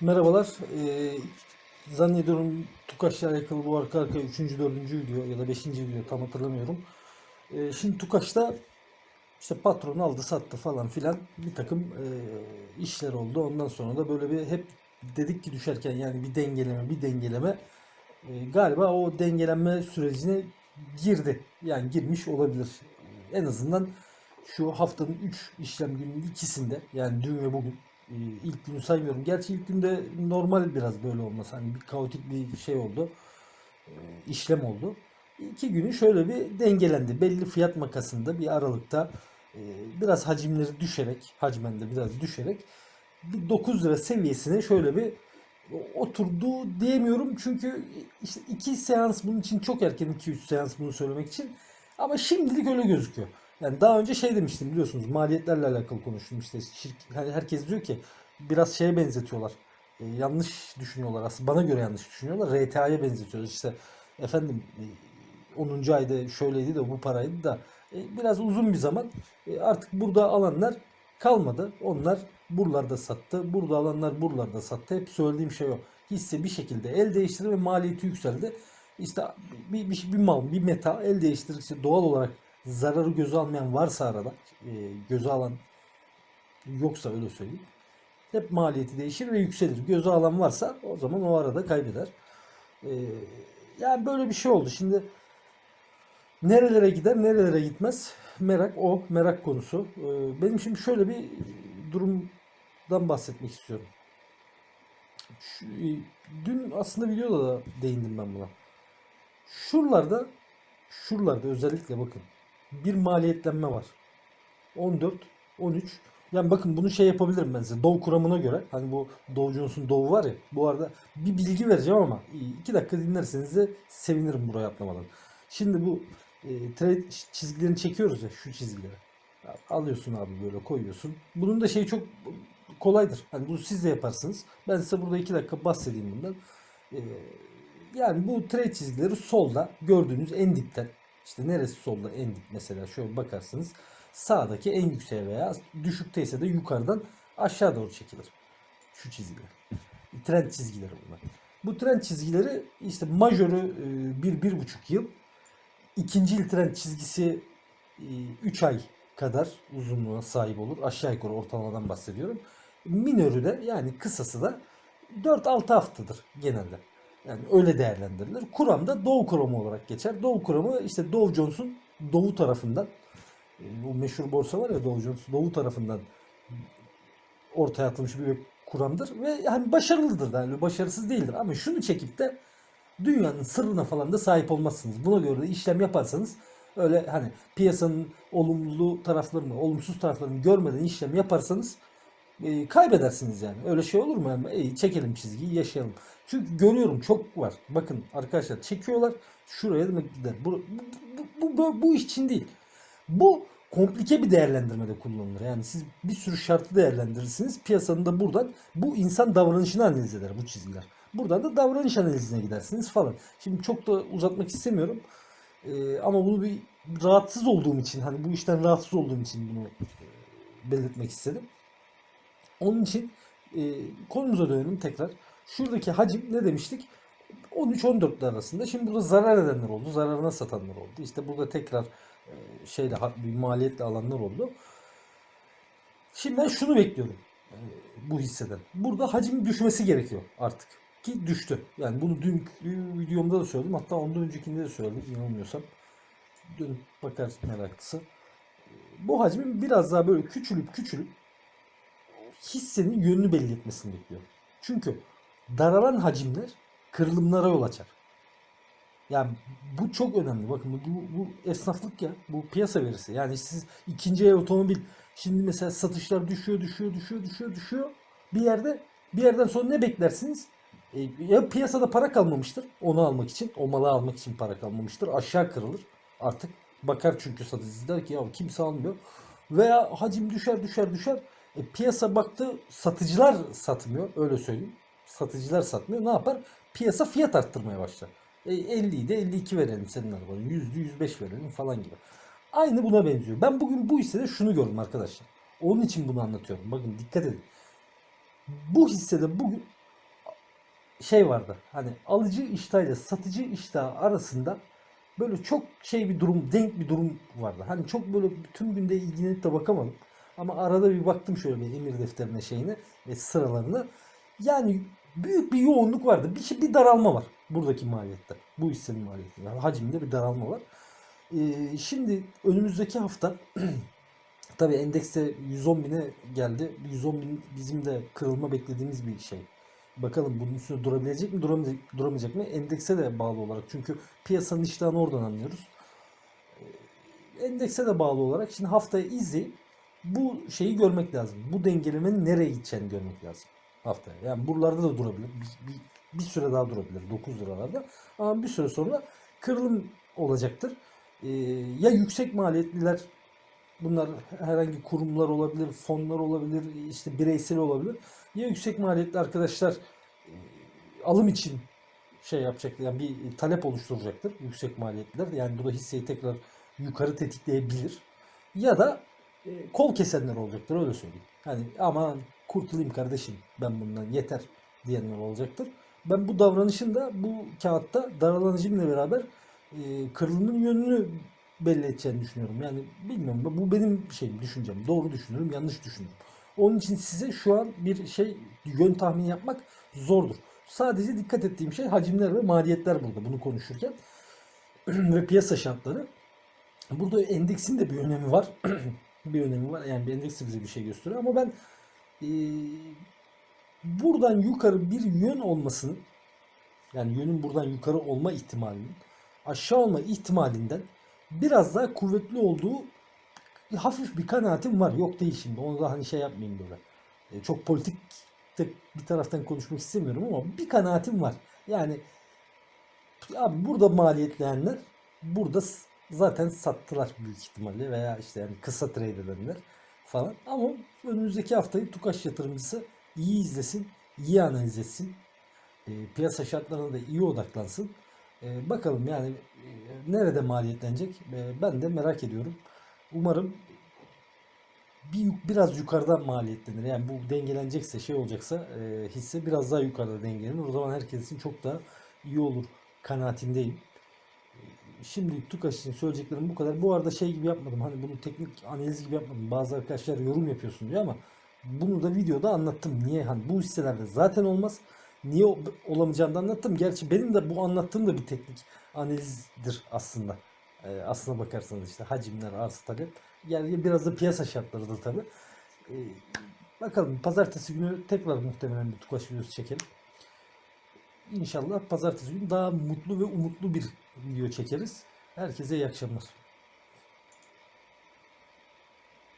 Merhabalar. Ee, zannediyorum Tukaş'la alakalı bu arka arka 3. 4. video ya da 5. video tam hatırlamıyorum. Ee, şimdi Tukaş'ta işte patron aldı sattı falan filan bir takım e, işler oldu. Ondan sonra da böyle bir hep dedik ki düşerken yani bir dengeleme bir dengeleme e, galiba o dengelenme sürecine girdi. Yani girmiş olabilir. En azından şu haftanın 3 işlem gününün ikisinde yani dün ve bugün ilk günü saymıyorum. Gerçi ilk günde normal biraz böyle olması. Hani bir kaotik bir şey oldu. E, işlem oldu. İki günü şöyle bir dengelendi. Belli fiyat makasında bir aralıkta e, biraz hacimleri düşerek, hacmen de biraz düşerek bir 9 lira seviyesine şöyle bir oturdu diyemiyorum. Çünkü işte iki seans bunun için çok erken 2-3 seans bunu söylemek için. Ama şimdilik öyle gözüküyor. Yani daha önce şey demiştim biliyorsunuz maliyetlerle alakalı konuştum işte şirk- hani herkes diyor ki biraz şeye benzetiyorlar. E, yanlış düşünüyorlar aslında bana göre yanlış düşünüyorlar. RTA'ya benzetiyorlar. İşte efendim e, 10. ayda şöyleydi de bu paraydı da e, biraz uzun bir zaman e, artık burada alanlar kalmadı. Onlar buralarda sattı. Burada alanlar buralarda sattı. Hep söylediğim şey o. Hisse bir şekilde el değiştirdi ve maliyeti yükseldi. İşte bir, bir, bir mal, bir meta el değiştirdikçe doğal olarak zararı göze almayan varsa arada e, göze alan yoksa öyle söyleyeyim. Hep maliyeti değişir ve yükselir. Göze alan varsa o zaman o arada kaybeder. E, yani böyle bir şey oldu. Şimdi nerelere gider nerelere gitmez merak o merak konusu. E, benim şimdi şöyle bir durumdan bahsetmek istiyorum. Şu, dün aslında videoda da değindim ben buna. Şuralarda şuralarda özellikle bakın bir maliyetlenme var. 14, 13. Yani bakın bunu şey yapabilirim ben size. Dow kuramına göre. Hani bu Dow Jones'un Dow var ya. Bu arada bir bilgi vereceğim ama 2 dakika dinlerseniz de sevinirim buraya atlamadan. Şimdi bu e, trade çizgilerini çekiyoruz ya şu çizgileri. Alıyorsun abi böyle koyuyorsun. Bunun da şey çok kolaydır. Hani bunu siz de yaparsınız. Ben size burada 2 dakika bahsedeyim bundan. E, yani bu trade çizgileri solda gördüğünüz en dipten işte neresi solda en dip mesela şöyle bakarsınız sağdaki en yükseğe veya düşükteyse de yukarıdan aşağı doğru çekilir. Şu çizgiler. Trend çizgileri bunlar. Bu trend çizgileri işte majörü 1-1,5 yıl. ikinci trend çizgisi 3 ay kadar uzunluğuna sahip olur. Aşağı yukarı ortalamadan bahsediyorum. Minörü de yani kısası da 4-6 haftadır genelde. Yani öyle değerlendirilir. Kuram da Dow kuramı olarak geçer. Dow kuramı işte Dow Jones'un doğu tarafından e, bu meşhur borsa var ya Dow Jones doğu tarafından ortaya atılmış bir kuramdır ve yani başarılıdır da yani başarısız değildir ama şunu çekip de dünyanın sırrına falan da sahip olmazsınız. Buna göre de işlem yaparsanız öyle hani piyasanın olumlu taraflarını, olumsuz taraflarını görmeden işlem yaparsanız e, kaybedersiniz yani. Öyle şey olur mu? E, çekelim çizgiyi yaşayalım. Çünkü görüyorum çok var. Bakın arkadaşlar çekiyorlar. Şuraya da gider. Bu, bu, bu, bu, bu için değil. Bu komplike bir değerlendirmede kullanılır. Yani siz bir sürü şartı değerlendirirsiniz. Piyasanın da buradan bu insan davranışını analiz eder bu çizgiler. Buradan da davranış analizine gidersiniz falan. Şimdi çok da uzatmak istemiyorum. Ee, ama bunu bir rahatsız olduğum için hani bu işten rahatsız olduğum için bunu e, belirtmek istedim. Onun için e, konumuza dönelim tekrar. Şuradaki hacim ne demiştik? 13-14 arasında. Şimdi burada zarar edenler oldu. Zararına satanlar oldu. İşte burada tekrar e, şeyle bir maliyetle alanlar oldu. Şimdi ben şunu bekliyorum. e, bu hisseden. Burada hacim düşmesi gerekiyor artık. Ki düştü. Yani bunu dün videomda da söyledim. Hatta ondan öncekinde de söyledim. inanmıyorsam. Dönüp bakar meraklısı. Bu hacmin biraz daha böyle küçülüp küçülüp hissenin yönünü belli etmesini bekliyorum. Çünkü daralan hacimler kırılımlara yol açar. Yani bu çok önemli. Bakın bu, bu esnaflık ya. Bu piyasa verisi. Yani siz ikinci el otomobil şimdi mesela satışlar düşüyor, düşüyor, düşüyor, düşüyor, düşüyor. Bir yerde bir yerden sonra ne beklersiniz? E, ya piyasada para kalmamıştır onu almak için. O malı almak için para kalmamıştır. Aşağı kırılır. Artık bakar çünkü satıcı der ki ya kimse almıyor. Veya hacim düşer düşer düşer. E, piyasa baktı satıcılar satmıyor. Öyle söyleyeyim. Satıcılar satmıyor. Ne yapar? Piyasa fiyat arttırmaya başlar. E, 50'yi de 52 verelim senin arabanın. %100 105 verelim falan gibi. Aynı buna benziyor. Ben bugün bu hissede şunu gördüm arkadaşlar. Onun için bunu anlatıyorum. Bakın dikkat edin. Bu hissede bugün şey vardı. Hani alıcı iştahıyla satıcı iştahı arasında böyle çok şey bir durum, denk bir durum vardı. Hani çok böyle bütün günde ilgilenip de bakamadım. Ama arada bir baktım şöyle emir defterine şeyine ve sıralarına. Yani büyük bir yoğunluk vardı. Bir, bir daralma var buradaki maliyette. Bu hissenin maliyetinde. Yani hacimde bir daralma var. Ee, şimdi önümüzdeki hafta tabii endekste 110 bine geldi. 110 bin bizim de kırılma beklediğimiz bir şey. Bakalım bunun üstünde durabilecek mi duramayacak, duramayacak mı? Endekse de bağlı olarak. Çünkü piyasanın iştahını oradan anlıyoruz. Ee, Endekse de bağlı olarak şimdi haftaya izleyip bu şeyi görmek lazım. Bu dengelemenin nereye gideceğini görmek lazım haftaya. Yani buralarda da durabilir. Bir, bir, bir süre daha durabilir 9 liralarda. Ama bir süre sonra kırılım olacaktır. Ee, ya yüksek maliyetliler bunlar herhangi kurumlar olabilir, fonlar olabilir, işte bireysel olabilir. Ya yüksek maliyetli arkadaşlar e, alım için şey yapacaktır. Yani bir talep oluşturacaktır yüksek maliyetliler. Yani bu da hisseyi tekrar yukarı tetikleyebilir. Ya da kol kesenler olacaktır öyle söyleyeyim. Hani aman kurtulayım kardeşim ben bundan yeter diyenler olacaktır. Ben bu davranışın da bu kağıtta daralanıcımla beraber e, kırılımın yönünü belli edeceğini düşünüyorum. Yani bilmiyorum bu benim şeyim düşüncem. Doğru düşünüyorum, yanlış düşünüyorum. Onun için size şu an bir şey yön tahmini yapmak zordur. Sadece dikkat ettiğim şey hacimler ve maliyetler burada bunu konuşurken ve piyasa şartları. Burada endeksin de bir önemi var. bir önemi var. Yani bir endeks de bize bir şey gösteriyor ama ben e, buradan yukarı bir yön olmasının yani yönün buradan yukarı olma ihtimalinin aşağı olma ihtimalinden biraz daha kuvvetli olduğu hafif bir kanaatim var. Yok değil şimdi. Onu da hani şey yapmayayım böyle. E, çok politik bir taraftan konuşmak istemiyorum ama bir kanaatim var. Yani abi burada maliyetleyenler burada zaten sattılar büyük ihtimalle veya işte yani kısa trade edenler falan. Ama önümüzdeki haftayı Tukaş yatırımcısı iyi izlesin, iyi analiz etsin. E, piyasa şartlarına da iyi odaklansın. E, bakalım yani e, nerede maliyetlenecek? E, ben de merak ediyorum. Umarım bir biraz yukarıdan maliyetlenir. Yani bu dengelenecekse şey olacaksa e, hisse biraz daha yukarıda dengelenir. O zaman herkes için çok daha iyi olur kanaatindeyim. Şimdi Tukaş için söyleyeceklerim bu kadar. Bu arada şey gibi yapmadım. Hani bunu teknik analiz gibi yapmadım. Bazı arkadaşlar yorum yapıyorsun diyor ama bunu da videoda anlattım. Niye? Hani bu hisselerde zaten olmaz. Niye olamayacağını anlattım. Gerçi benim de bu anlattığım da bir teknik analizdir aslında. Ee, aslına bakarsanız işte hacimler, arz talep. Yani biraz da piyasa şartları da tabii. Ee, bakalım pazartesi günü tekrar muhtemelen bir Tukaş videosu çekelim. İnşallah pazartesi günü daha mutlu ve umutlu bir video çekeriz. Herkese iyi akşamlar.